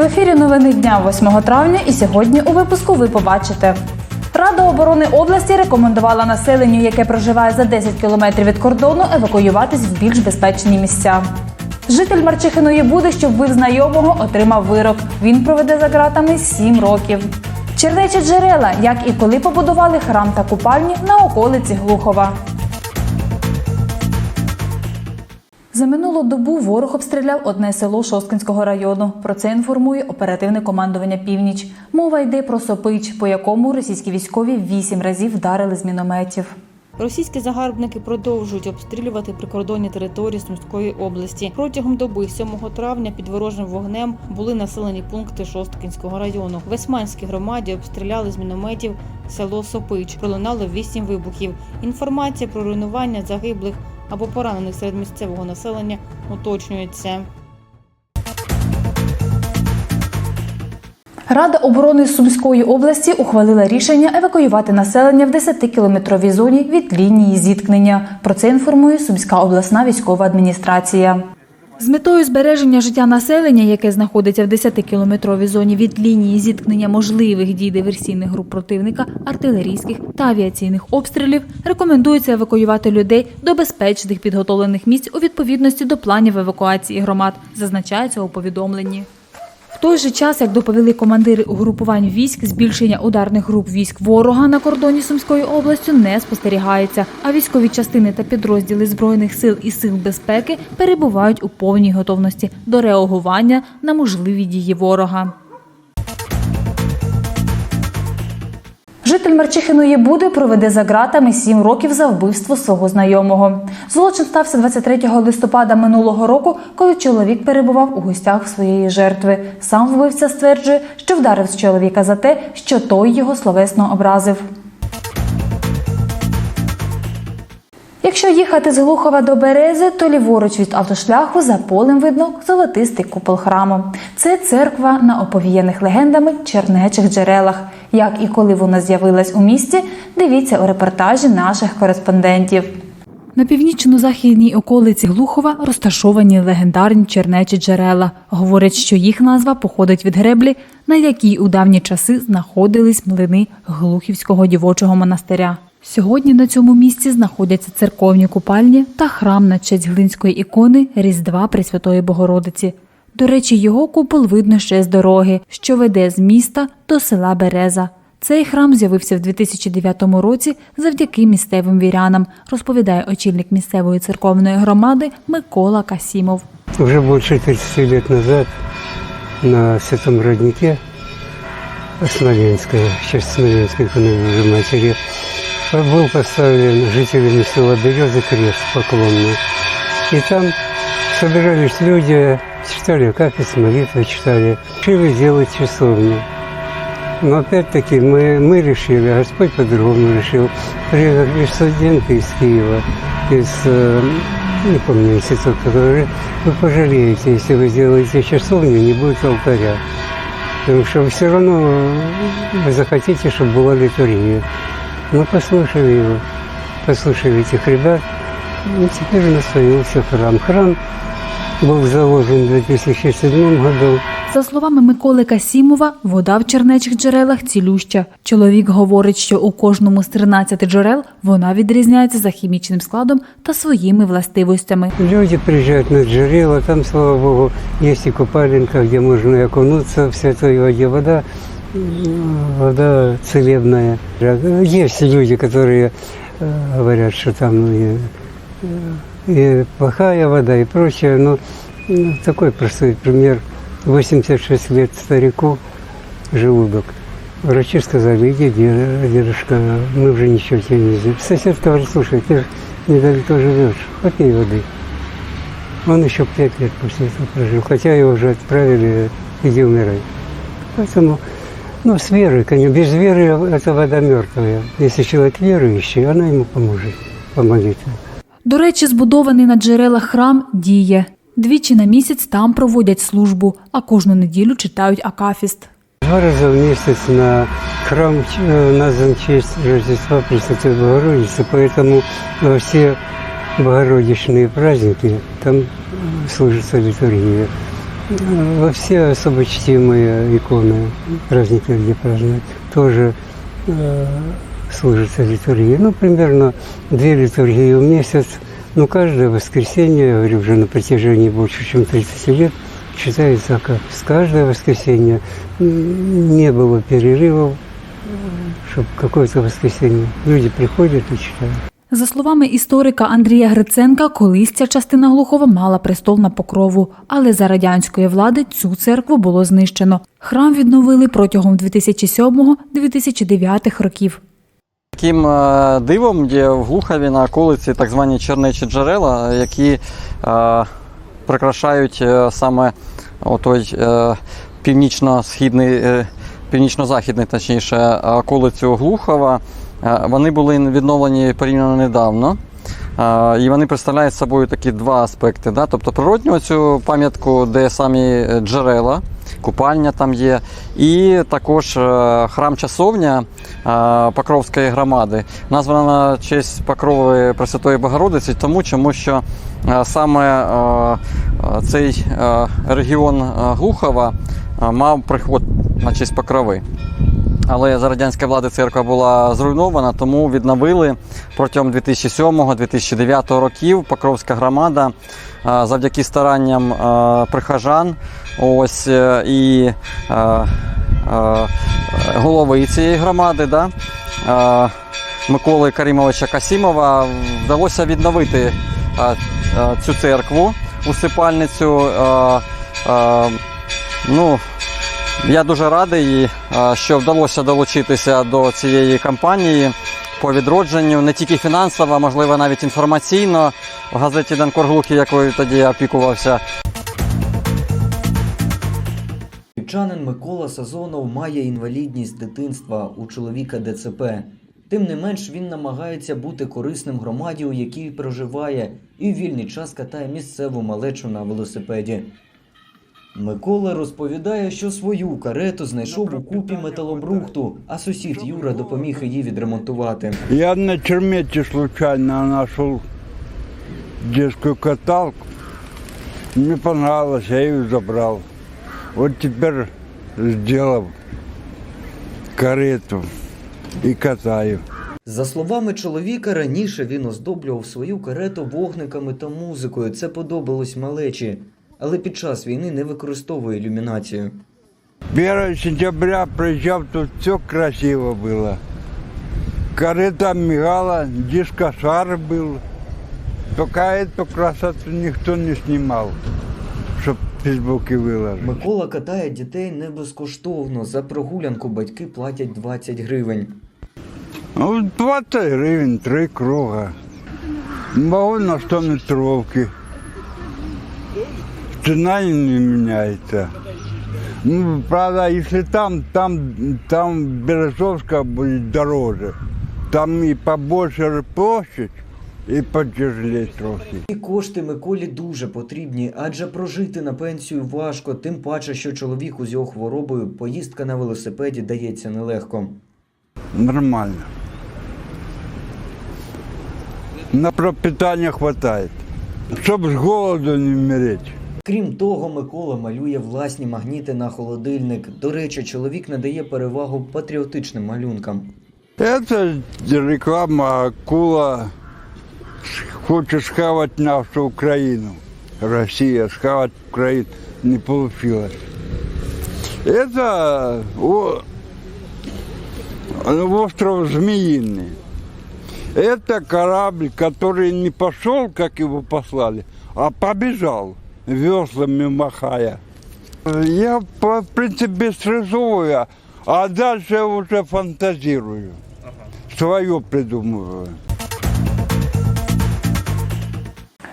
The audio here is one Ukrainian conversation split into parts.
В ефірі новини дня 8 травня і сьогодні у випуску ви побачите. Рада оборони області рекомендувала населенню, яке проживає за 10 кілометрів від кордону, евакуюватись в більш безпечні місця. Житель Марчихиної Буди, що вбив знайомого, отримав вирок. Він проведе за ґратами 7 років. Чернечі джерела, як і коли побудували храм та купальні на околиці Глухова. За минулу добу ворог обстріляв одне село Шосткинського району. Про це інформує оперативне командування Північ. Мова йде про Сопич, по якому російські військові вісім разів вдарили з мінометів. Російські загарбники продовжують обстрілювати прикордонні території Сумської області. Протягом доби 7 травня під ворожим вогнем були населені пункти Шосткінського району. В Весманській громаді обстріляли з мінометів село Сопич. Пролунало вісім вибухів. Інформація про руйнування загиблих або поранених серед місцевого населення уточнюється. Рада оборони Сумської області ухвалила рішення евакуювати населення в 10-кілометровій зоні від лінії зіткнення. Про це інформує Сумська обласна військова адміністрація. З метою збереження життя населення, яке знаходиться в 10-кілометровій зоні від лінії зіткнення можливих дій диверсійних груп противника, артилерійських та авіаційних обстрілів, рекомендується евакуювати людей до безпечних підготовлених місць у відповідності до планів евакуації громад, зазначається у повідомленні. Той же час, як доповіли командири угрупувань військ, збільшення ударних груп військ ворога на кордоні Сумської області не спостерігається, а військові частини та підрозділи збройних сил і сил безпеки перебувають у повній готовності до реагування на можливі дії ворога. Житель Марчихиної Буди проведе за ґратами 7 років за вбивство свого знайомого. Злочин стався 23 листопада минулого року, коли чоловік перебував у гостях своєї жертви. Сам вбивця стверджує, що вдарив з чоловіка за те, що той його словесно образив. Якщо їхати з Глухова до Берези, то ліворуч від автошляху за полем видно золотистий купол храму. Це церква на оповіяних легендами чернечих джерелах. Як і коли вона з'явилась у місті, дивіться у репортажі наших кореспондентів. На північно-західній околиці Глухова розташовані легендарні чернечі джерела. Говорять, що їх назва походить від греблі, на якій у давні часи знаходились млини Глухівського дівочого монастиря. Сьогодні на цьому місці знаходяться церковні купальні та храм на честь глинської ікони Різдва Пресвятої Богородиці. До речі, його купол видно ще з дороги, що веде з міста до села Береза. Цей храм з'явився в 2009 році завдяки місцевим вірянам, розповідає очільник місцевої церковної громади Микола Касімов. Уже больше 30 лет назад на Святом Роднике Смоленская, часть Смоленской иконы Божьей Матери, был поставлен жителями села Березы крест поклонный. И там собирались люди, читали акафист, молитвы читали, решили сделать часовню. Но опять-таки мы, мы решили, Господь по-другому решил. Приехали студенты из Киева, из, э, не помню институт, который вы пожалеете, если вы сделаете часовню, не будет алтаря. Потому что все равно вы захотите, чтобы была литургия. Мы послушали его, послушали этих ребят, и теперь у нас появился храм. Храм был заложен в 2007 году. За словами Миколи Касімова, вода в чернечих джерелах цілюща. Чоловік говорить, що у кожному з 13 джерел вона відрізняється за хімічним складом та своїми властивостями. Люди приезжают на Джерела, там, слава богу, есть и купальника, где можно и окунуться в святой воде. Вода, м, вода целебная. Есть люди, которые э, говорят, что там и, плохая вода и прочее, но ну, такой простой пример. 86 лет старику желудок. Врачи сказали, иди, де- дедушка, мы уже ничего тебе не сделаем. Соседка говорит, слушай, ты же недалеко живешь, попей воды. Он еще пять лет после этого прожил, хотя его уже отправили, иди умирай. Поэтому, ну, с верой, конечно, без веры эта вода мертвая. Если человек верующий, она ему поможет по молитве. До речі, збудований на джерелах храм діє. Двічі на місяць там проводять службу, а кожну неділю читають акафіст. Два раза в месяц на храм э, назван в честь Рождества Пресвятой Богородицы, поэтому во все богородичные праздники там э, служится литургия. э, во все особо чтимые иконы праздника, где празднуют, тоже э, служится литургия. Ну, примерно две литургии в месяц. Ну, каждое воскресенье, я говорю, уже на протяжении больше, чем 30 лет, читается как с каждое воскресенье. М, Не было перерывов, чтобы какое-то воскресенье. Люди приходят и читают. За словами історика Андрія Гриценка, колись ця частина Глухова мала престол на покрову, але за радянської влади цю церкву було знищено. Храм відновили протягом 2007-2009 років. Таким е, дивом є в Глухові на околиці так звані чернечі джерела, які е, прикрашають е, саме отой північно-східний, північно-західний, точніше, околицю Глухова. Вони були відновлені порівняно недавно. І вони представляють собою такі два аспекти. Да? Тобто природню цю пам'ятку, де самі джерела, купальня там є, і також е, храм часовня е, Покровської громади, названа на честь Покрови Пресвятої Богородиці, тому чому що е, саме цей регіон Гухова мав приход на честь Покрови. Але за радянської влади церква була зруйнована, тому відновили протягом 2007-2009 років Покровська громада е, завдяки старанням е, прихожан ось е, і голови цієї громади, да, Миколи Карімовича Касімова вдалося відновити цю церкву усипальницю. Ну, я дуже радий, е, що вдалося долучитися до цієї кампанії по відродженню, не тільки фінансово, а можливо навіть інформаційно. В газеті Данкор Глухий, якою тоді я опікувався, Львівчанин Микола Сазонов має інвалідність дитинства у чоловіка ДЦП. Тим не менш, він намагається бути корисним громаді, у якій проживає, і в вільний час катає місцеву малечу на велосипеді. Микола розповідає, що свою карету знайшов у купі металобрухту, а сусід Юра допоміг її відремонтувати. Я на чермете случайно нашел детскую каталку. Мне понравилось, я ее забрал. Вот теперь сделал карету и катаю. За словами чоловіка, раніше він оздоблював свою карету вогниками та музикою. Це подобалось малечі, але під час війни не використовує ілюмінацію. 1 сентября приезжал, тут все красиво было. Карета мигала, дискошар был. Только эту красоту никто не снимал, чтоб в Фейсбуке выложить. Микола катає дітей не безкоштовно. За прогулянку батьки платять 20 гривень. Ну, 20 гривен, три круга. Могу на 100 метровки. Цена не меняется. Ну, правда, если там, там, там Березовская будет дороже. Там и побольше площадь, и потяжелее трохи. І кошти Миколі дуже потрібні, адже прожити на пенсію важко, тим паче, що чоловіку з його хворобою поїздка на велосипеді дається нелегко. Нормально. На пропитание хватает. Чтоб с голоду не умереть. Крім того, Микола малює власні магніти на холодильник. До речі, чоловік надає перевагу патріотичним малюнкам. Это реклама акула хочет схавать нашу Украину. Россия схавать Украину не получилось. Это о- остров Змеиный. Это корабль, который не пошел, как его послали, а побежал, веслами махая. Я, в принципе, срисовываю, а дальше уже фантазирую. Свое придумываю.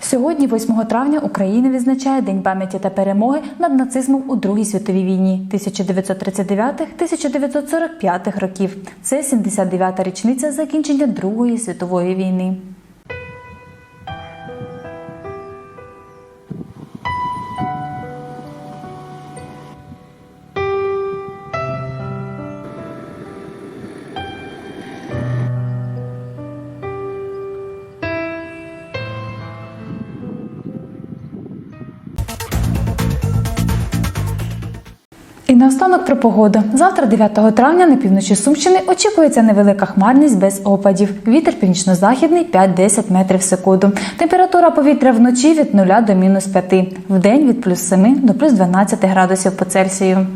Сьогодні, 8 травня, Україна відзначає День пам'яті та перемоги над нацизмом у Другій світовій війні 1939-1945 років. Це 79-та річниця закінчення Другої світової війни. Наостанок про погоду. Завтра, 9 травня, на півночі Сумщини очікується невелика хмарність без опадів. Вітер північно-західний 5-10 метрів в секунду. Температура повітря вночі від 0 до мінус 5. день від плюс 7 до плюс 12 градусів по Цельсію.